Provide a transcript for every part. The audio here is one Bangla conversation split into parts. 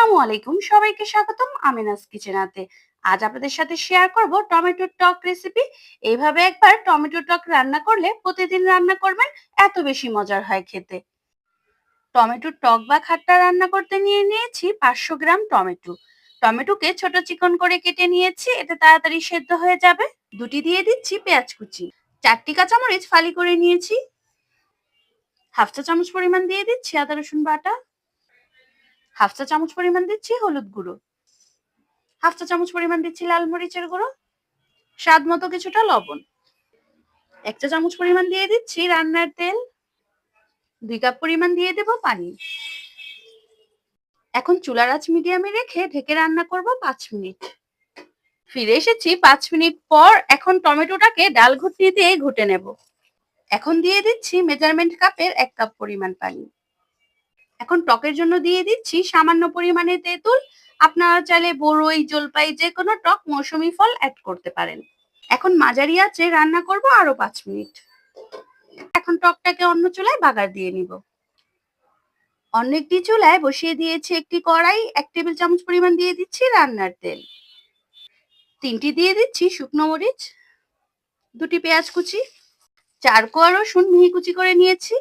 আসসালামু আলাইকুম। সবাইকে স্বাগতম আমিনাস কিচেনাতে আজ আপনাদের সাথে শেয়ার করব টমেটোর টক রেসিপি এইভাবে একবার টমেটো টক রান্না করলে প্রতিদিন রান্না করবেন এত বেশি মজার হয় খেতে। টমেটোর টক বা খাট্টা রান্না করতে নিয়ে নিয়েছি পাঁচশো গ্রাম টমেটো। টমেটোকে ছোট চিকন করে কেটে নিয়েছি, এতে তাড়াতাড়ি সেদ্ধ হয়ে যাবে। দুটি দিয়ে দিচ্ছি পেঁয়াজ কুচি। চারটি কাঁচামরিচ ফালি করে নিয়েছি। হাফ চা চামচ পরিমাণ দিয়ে দিচ্ছি আদা রসুন বাটা। হাফ চা চামচ পরিমাণ দিচ্ছি হলুদ গুঁড়ো। হাফ চা চামচ পরিমাণ দিচ্ছি লাল মরিচের গুঁড়ো। স্বাদ মতো কিছুটা লবণ। এক চা চামচ পরিমাণ দিয়ে দিচ্ছি রান্নার তেল। দুই কাপ পরিমাণ দিয়ে দেব পানি। এখন চুলার আঁচ মিডিয়ামে রেখে ঢেকে রান্না করব পাঁচ মিনিট। ফিরে এসেছি পাঁচ মিনিট পর এখন টমেটোটাকে ডাল ঘুটনি দিয়ে ঘুটে নেব। এখন দিয়ে দিচ্ছি মেজারমেন্ট কাপের এক কাপ পরিমাণ পানি। এখন টকের জন্য দিয়ে দিচ্ছি সামান্য পরিমাণে তেঁতুল। আপনারা চাইলে বড়ই জলপাই যে কোনো টক মৌসুমি ফল অ্যাড করতে পারেন। এখন মাঝারি আছে, রান্না করব আরও পাঁচ মিনিট। এখন টকটাকে অন্য চুলায় বাগার দিয়ে নিব। অন্য একটি চুলায় বসিয়ে দিয়েছি একটি কড়াই, এক টেবিল চামচ পরিমাণ দিয়ে দিচ্ছি রান্নার তেল। তিনটি দিয়ে দিচ্ছি শুকনো মরিচ, দুটি পেঁয়াজ কুচি, চার কোয়া রসুন মিহি কুচি করে নিয়েছি।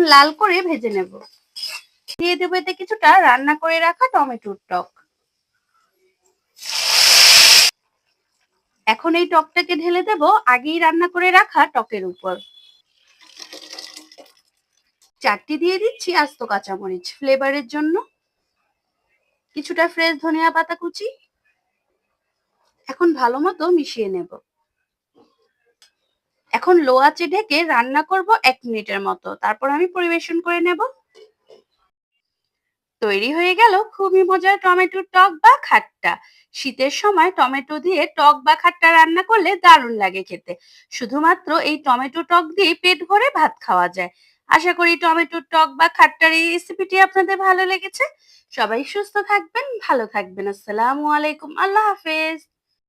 এখন লাল করে ভেজে নেব। দিয়ে দেবো এতে কিছুটা রান্না করে রাখা টমেটোর টক। এখন এই টকটাকে ঢেলে দেব আগেই রান্না করে রাখা টকের উপর। চারটি দিয়ে দিচ্ছি আস্ত কাঁচামরিচ ফ্লেভারের জন্য। কিছুটা ফ্রেশ ধনিয়া পাতা কুচি। এখন ভালো মতো মিশিয়ে নেব। এখন লো আঁচে ঢেকে রান্না করব এক মিনিটের মতো। তারপর আমি পরিবেশন করে নেব। তৈরি হয়ে গেল খুবই মজার টমেটোর টক বা খাট্টা। শীতের সময় টমেটো দিয়ে টক বা খাট্টা রান্না করলে দারুণ লাগে খেতে। শুধুমাত্র এই টমেটো টক দিয়ে পেট ভরে ভাত খাওয়া যায়। আশা করি টমেটোর টক বা খাট্টার এই রেসিপিটি আপনাদের ভালো লেগেছে। সবাই সুস্থ থাকবেন, ভালো থাকবেন। আসসালামু আলাইকুম, আল্লাহ হাফেজ।